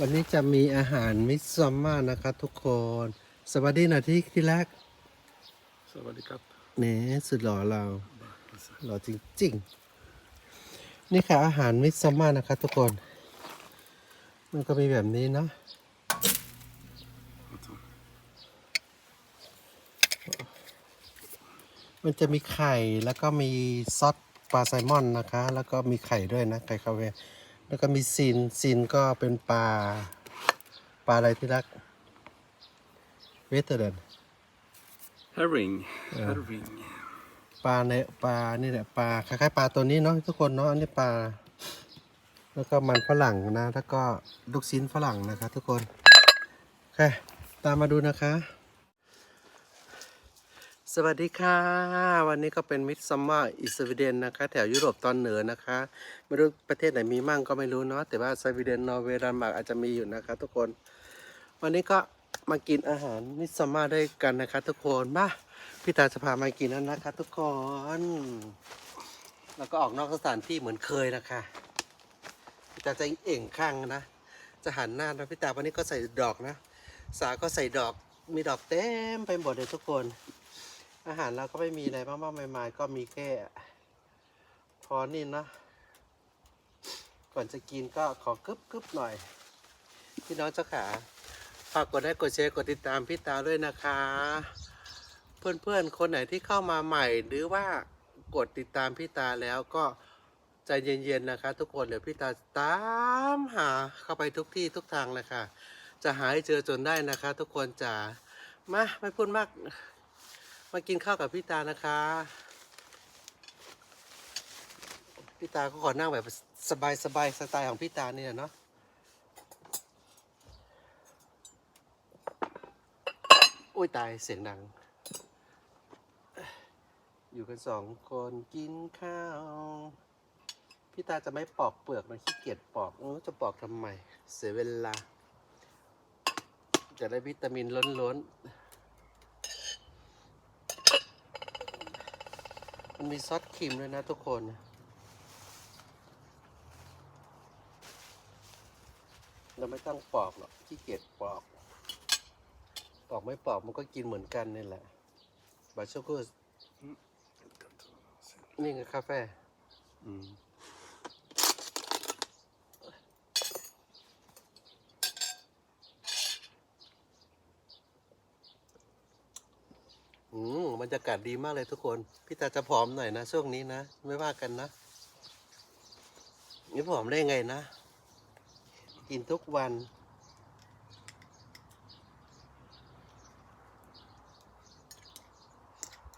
วันนี้จะมีอาหารมิสซัมมานะคะทุกคน สวัสดีหนะที่ที่แรกสวัสดีครับเนี่ยสุดหล่อเราหล่อจริงๆ นี่ค่ะอาหารมิสซัมมานะคะทุกคน มันก็มีแบบนี้เนาะมันจะมีไข่แล้วก็มีซอสปลาไซลมอนนะคะ แล้วก็มีไข่ด้วยนะไข่คาเวร์ แล้วก็มีซีนซีนก็เป็นปลาปลาอะไรที่รักเวสเทอร์เดน herring herring ปลาในปลานี่แหละปลาคล้ายๆปลาตัวนี้เนาะทุกคนเนาะอันนี้ปลา แล้วก็มันฝรั่งนะ แล้วก็ลูกชิ้นฝรั่งนะคะ ทุกคนโอเคตามมาดูนะคะ สวัสดีค่ะ วันนี้ก็เป็นมิดซัมเมอร์อิสวีเดนนะคะ แถวยุโรปตอนเหนือนะคะ ไม่รู้ประเทศไหนมีมั่งก็ไม่รู้เนาะแต่ว่าสวีเดนนอร์เวย์ดันมาร์กอาจจะมีอยู่นะคะ ทุกคน วันนี้ก็มากินอาหารมิดซัมเมอร์ด้วยกันนะคะ ทุกคนมาพี่ตาจะพามากินนั่นนะคะ ทุกคน แล้วก็ออกนอกสถานที่เหมือนเคยนะคะพี่ตาจะเอ่งข้างนะ จะหันหน้านะพี่ตาวันนี้ก็ใส่ดอกนะ สาก็ใส่ดอกมีดอกเต็มไปหมดเลยทุกคน อาหารเราก็ไม่มีอะไรมากๆใหม่ๆก็มีแค่พอนี่นะก่อนจะกินก็ขอกึบกึบหน่อย พี่น้องเจ้าขาฝากกดไลค์กดแชร์กดติดตามพี่ตาด้วยนะคะ เพื่อนๆ คนไหนที่เข้ามาใหม่ หรือว่ากดติดตามพี่ตาแล้วก็ใจเย็นๆนะคะ ทุกคนเดี๋ยวพี่ตาตามหาเข้าไปทุกที่ทุกทางเลยค่ะ จะหาให้เจอจนได้นะคะ ทุกคนจ๋ามาไม่พูดมาก มากินข้าวกับพี่ตานะคะ พี่ตาก็ขอนั่งแบบสบายสบายๆสไตล์ของพี่ตาเนี่ยเนาะโอ้ยตายเสียงดัง อยู่กันสองคนกินข้าว พี่ตาจะไม่ปอกเปลือกมันขี้เกียจปอกเออจะปอกทำไม เสียเวลา จะได้วิตามินล้นๆ มันมีซอสครีมด้วยนะทุกคน เราไม่ต้องปอกหรอกขี้เกียจปอก ปอกไม่ปอกมันก็กินเหมือนกันนี่แหละบาชูกุสนี่ไงกาแฟ อืม อืมบรรยากาศดีมากเลยทุกคน พี่ตาจะผอมหน่อยนะช่วงนี้นะ ไม่ว่ากันนะ นี่ผอมได้ไงนะ กินทุกวัน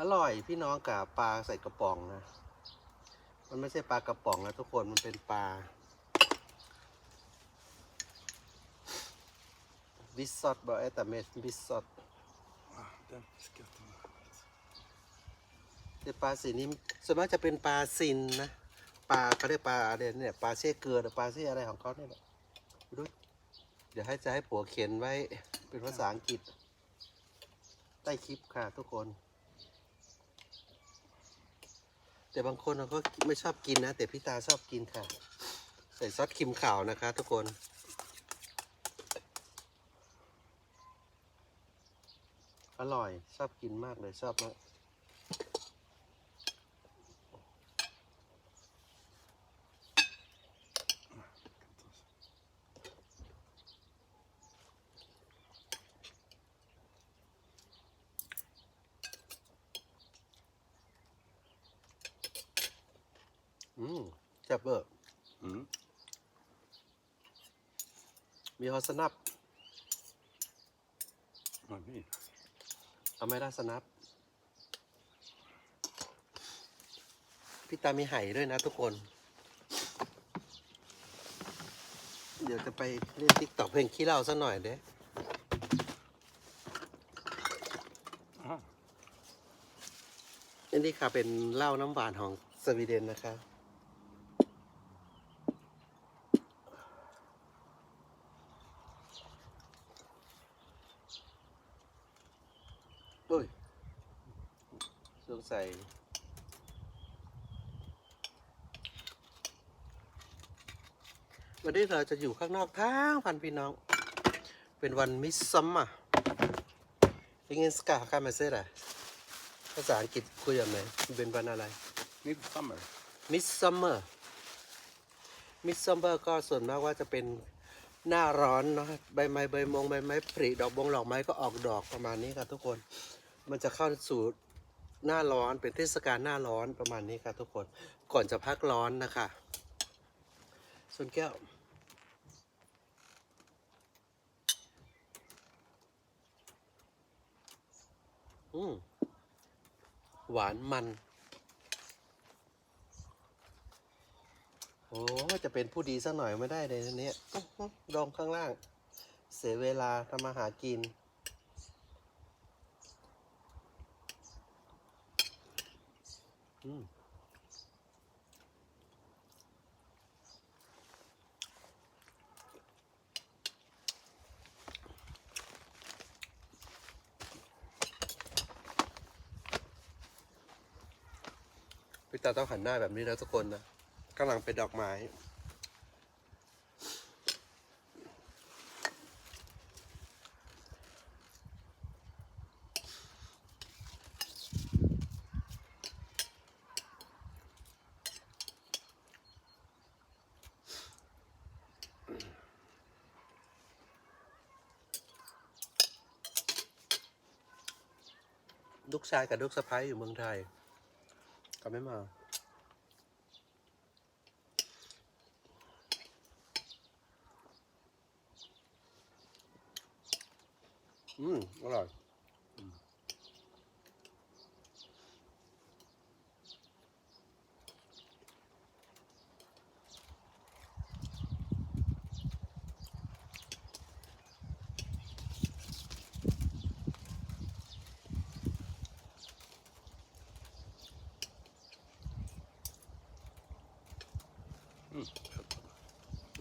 อร่อยพี่น้องกับปลาใส่กระป๋องนะ มันไม่ใช่ปลากระป๋องนะทุกคน มันเป็นปลาบิสซอตบอกไอ้แต่เมสบิสซอต Ah, den ska jag. แต่ปลาสีนี้ส่วนมากจะเป็นปลาซินนะปลาเขาเรียกปลาอะไรเนี่ยปลาเชี่ยเกลือหรือปลาเชี่ยอะไรของเขาเนี่ยแหละเดี๋ยวให้จะให้ผัวเขียนไว้เป็นภาษาอังกฤษ ใต้คลิปค่ะทุกคน แต่บางคนเขาก็ไม่ชอบกินนะ แต่พี่ตาชอบกินค่ะ ใส่ซอสครีมขาวนะคะ ทุกคนอร่อยชอบกินมากเลยชอบมาก อืม แซ่บเบอร์ Mm. มีฮอตสนับ Vad min. เอาไหม่ได้สนับ พี่ตามีไห่ด้วยนะทุกคน เดี๋ยวจะไปเล่นติ๊กต็อกเพลงขี้เหล้าซะหน่อยเด้ Aha. อันนี้ค่ะเป็นเหล้าน้ำหวานของสวีเดนนะคะอุ้ย สงสัยวันนี้เราจะอยู่ข้างนอกทั้งพันพี่น้อง เป็นวันมิสซัมอะยังไงสกาคามาเซ่อะภาษาอังกฤษคุยยังไงเป็นวันอะไร Midsummer. มิสซัมเมอร์มิสซัมเมอร์ก็ส่วนมากว่าจะเป็นหน้าร้อนเนาะใบไม้ใบมงใบไม้ผลิดอกบงดอกไม้ก็ออกดอกประมาณนี้ครับทุกคน มันจะเข้าสู่ หน้าร้อนเป็นเทศกาลหน้าร้อนประมาณนี้ครับทุกคนก่อนจะพักร้อนนะคะ ส่วนแก้ว อืมหวานมัน โอ้จะเป็นผู้ดีสักหน่อยไม่ได้เลยนะเนี่ยอื้อหืองข้างล่าง เสียเวลาทำมาหากิน อืม พี่ตาต้องหันหน้าแบบนี้แล้วทุกคนนะกำลังเป็นดอกไม้ ลูกชายกับลูกสะพ้ายอยู่เมืองไทยก็ไม่มาอืมอร่อย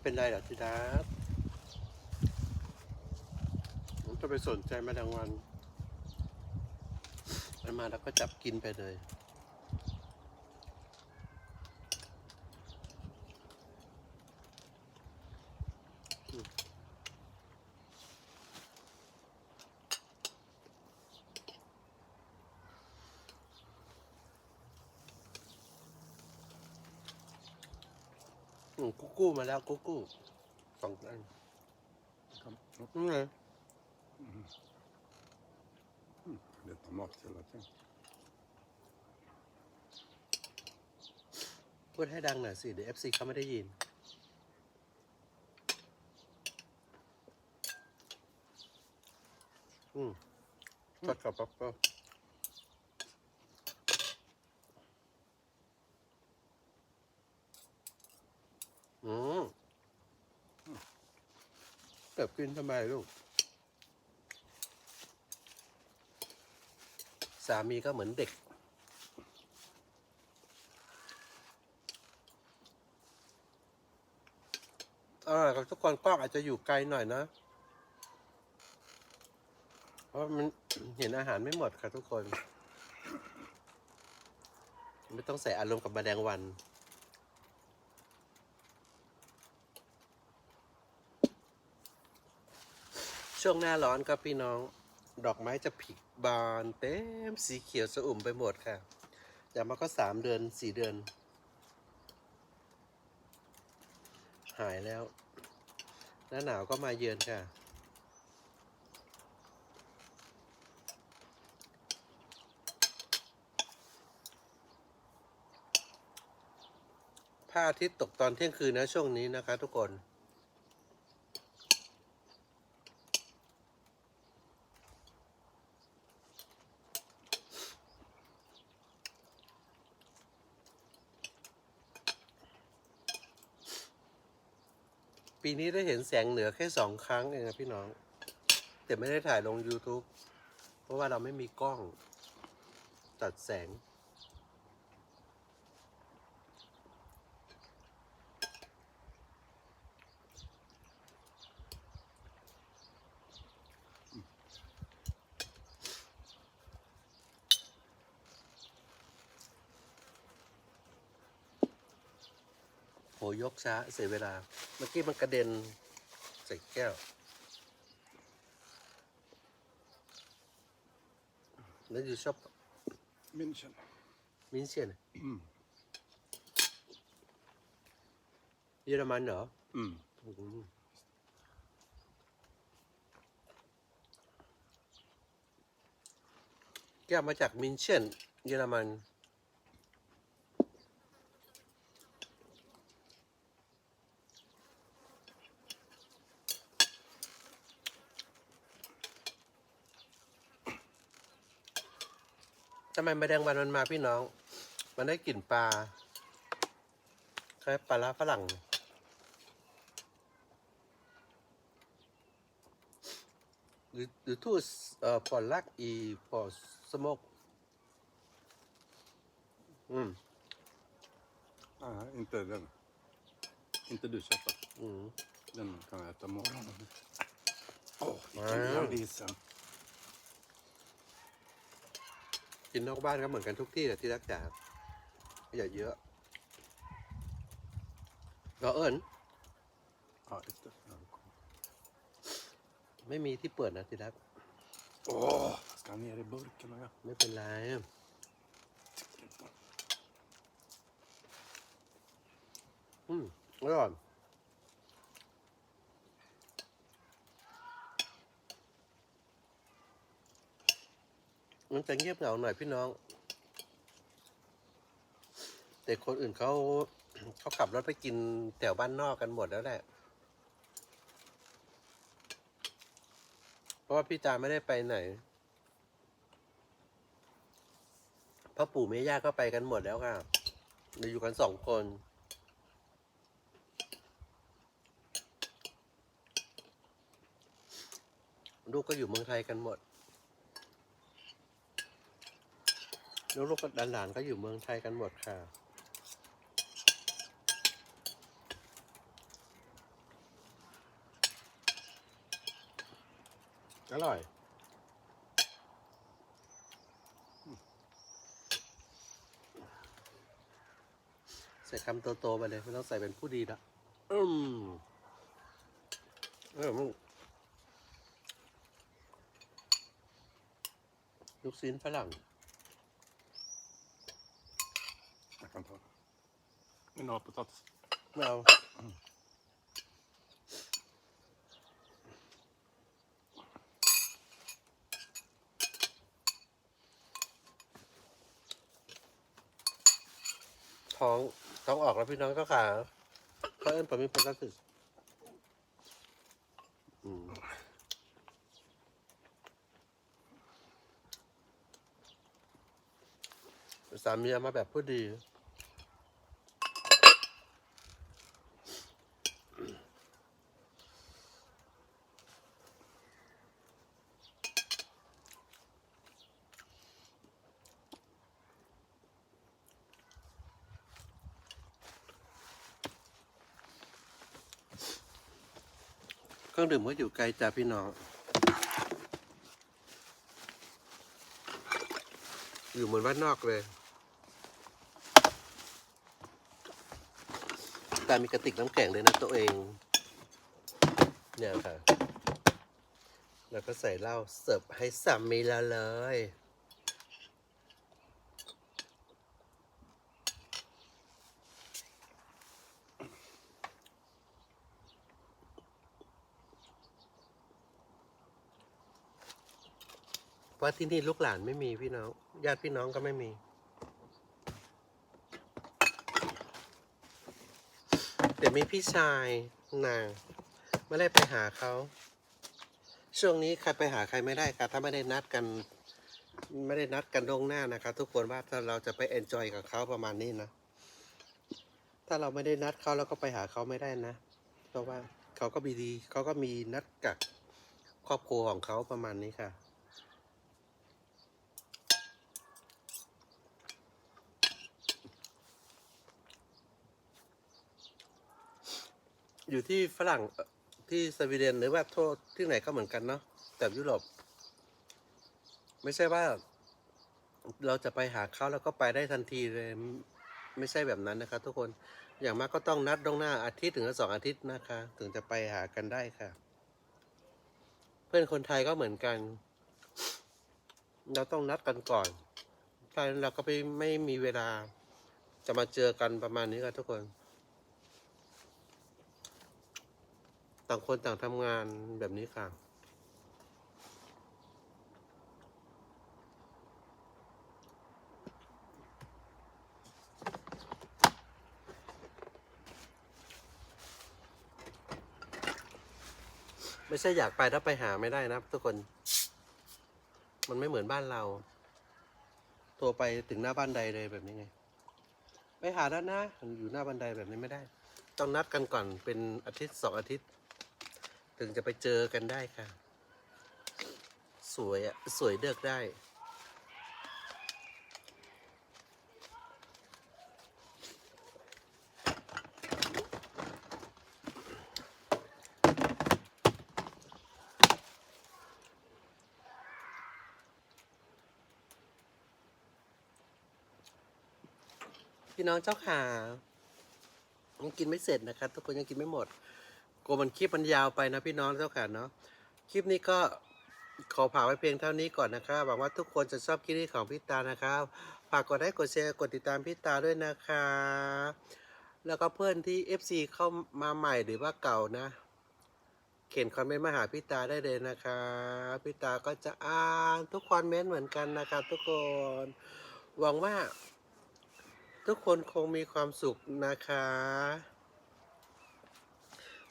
ไม่เป็นไรหรอกทีดาผมจะไปสนใจมาดังวันมันมาแล้วก็จับกินไปเลย อืม กุ๊กกู้มาแล้วกุ๊กกู้สองอัน Kom. นี่ไง Det är tomat hela tiden. พูดให้ดังหน่อยสิ เดี๋ยว FC เขาไม่ได้ยิน อืมจัดกับป๊อปเปอร์อืม เก็บกินทำไมลูก สามีก็เหมือนเด็กเออกับทุกคนกล้องอาจจะอยู่ไกลหน่อยนะ เพราะมันเห็นอาหารไม่หมดค่ะทุกคน ไม่ต้องใส่อารมณ์กับแมลงวัน ช่วงหน้าร้อนครับพี่น้อง ดอกไม้จะผลิบานเต็มสีเขียวสะอุ่มไปหมดค่ะอย่างมาก็สามเดือนสี่เดือน หายแล้ว หน้าหนาวก็มาเยือนค่ะพระอาทิตย์ตกตอนเที่ยงคืนนะช่วงนี้นะคะทุกคน ปีนี้ได้เห็นแสงเหนือแค่สองครั้งเองนะพี่น้อง แต่ไม่ได้ถ่ายลง YouTube เพราะว่าเราไม่มีกล้อง ตัดแสง ยกช้าเสียเวลา เมื่อกี้มันกระเด็นใส่แก้ว แล้วอยู่ชอบ München. มินเชียน Mm. เยอรมันเหรอ Mm. อืมแก้วมาจากมินเชียนเยอรมันำไมแมลงวันมันมาพี่น้อง มันได้กลิ่นปลาคล้ายปลาร้าฝรั่ง Du, du tog uh, pålagt i på smok. Mm. Ah, inte den. Inte du köper. Mm. Den kan jag äta morgonen. Åh, oh, Ja. vilken isen. กินนอกบ้านก็เหมือนกันทุกที่แหละที่รักจ๋าอย่าเยอะก็เอิญไม่มีที่เปิดนะที่รัก Åh, ska ner i burken och jag. ไม่เป็นไร อืมอร่อย มันจะเงียบเหงาหน่อยพี่น้อง แต่คนอื่นเขาเขาขับรถไปกินแถวบ้านนอกกันหมดแล้วแหละ เพราะว่าพี่จาไม่ได้ไปไหนพ่อปู่แม่ย่าก็ไปกันหมดแล้วค่ะเราอยู่กันสองคนลูกก็อยู่เมืองไทยกันหมด แล้วลูกกับหลานๆก็อยู่เมืองไทยกันหมดค่ะ อร่อยใส่คำโตๆไปเลยไม่ต้องใส่เป็นผู้ดีละอืมเออมึงลูกชิ้นฝรั่ง Jag kan ta. Vill ni ha potatis? ไม่เอาท้องท้องออกแล้วพี่น้องก็ขาเพราะเอิญผมมีพลาสติกอืม สามีเอามาแบบผู้ดี รื่องดื่มก็อยู่ไกลจากพี่น้อง อยู่เหมือนบ้านนอกเลย แต่มีกระติกน้ำแข็งเลยนะตัวเอง เนี่ยค่ะ แล้วก็ใส่เหล้าเสิร์ฟให้สามีแล้วเลย เพราะที่นี่ลูกหลานไม่มีพี่น้อง ญาติพี่น้องก็ไม่มี เดี๋ยวมีพี่ชายนางไม่ได้ไปหาเขา ช่วงนี้ใครไปหาใครไม่ได้ค่ะถ้าไม่ได้นัดกัน ไม่ได้นัดกันล่วงหน้านะครับ ทุกคนว่าถ้าเราจะไปเอนจอยกับเขาประมาณนี้นะ ถ้าเราไม่ได้นัดเขาเราก็ไปหาเขาไม่ได้นะ เพราะว่าเขาก็มีดีเขาก็มีนัดกับครอบครัวของเขาประมาณนี้ค่ะ อยู่ที่ฝรั่งเอ่อที่สวีเดนหรือว่าทั่วที่ไหนก็เหมือนกันเนาะแต่ยุโรปไม่ใช่ว่า เราจะไปหาเขาแล้วก็ไปได้ทันทีเลยไม่ไม่ใช่แบบนั้นนะครับทุกคนอย่างมากก็ต้องนัดล่วงหน้าอาทิตย์ถึงสองอาทิตย์นะคะ ถึงจะไปหากันได้ค่ะ เพื่อนคนไทยก็เหมือนกัน เราต้องนัดกันก่อนถ้าเราก็ไม่ไม่มีเวลา จะมาเจอกันประมาณนี้ครับทุกคน ต่างคนต่างทำงานแบบนี้ค่ะ ไม่ใช่อยากไปถ้าไปหาไม่ได้นะทุกคน มันไม่เหมือนบ้านเราโทรไปถึงหน้าบ้านใดเลยแบบนี้ไง ไปหาแล้วนะ อยู่หน้าบันไดแบบนี้ไม่ได้ ต้องนัดกันก่อนเป็นอาทิตย์สองอาทิตย์ ถึงจะไปเจอกันได้ค่ะ สวยอะสวยเลือกได้ พี่น้องเจ้าขายังกินไม่เสร็จนะครับทุกคนยังกินไม่หมด ลัวมันคลิปมันยาวไปนะพี่น้องเจ้าขาเนาะคลิปนี้ก็ขอผ่าไว้เพียงเท่านี้ก่อนนะครับหวังว่าทุกคนจะชอบคลิปนี้ของพี่ตานะครับฝากกดไลค์กดแชร์กดติดตามพี่ตาด้วยนะครับแล้วก็เพื่อนที่ FC เข้ามาใหม่หรือว่าเก่านะ เขียนคอมเมนต์มาหาพี่ตาได้เลยนะครับพี่ตาก็จะอ่านทุกคอมเมนต์เหมือนกันนะครับทุกคนหวังว่า ทุกคนคงมีความสุขนะคะ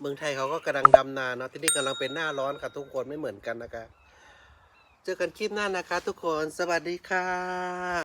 เมืองไทยเขาก็กำลังดำนาเนาะที่นี่กำลังเป็นหน้าร้อนค่ะทุกคนไม่เหมือนกันนะคะ เจอกันคลิปหน้านะคะ ทุกคนสวัสดีค่ะ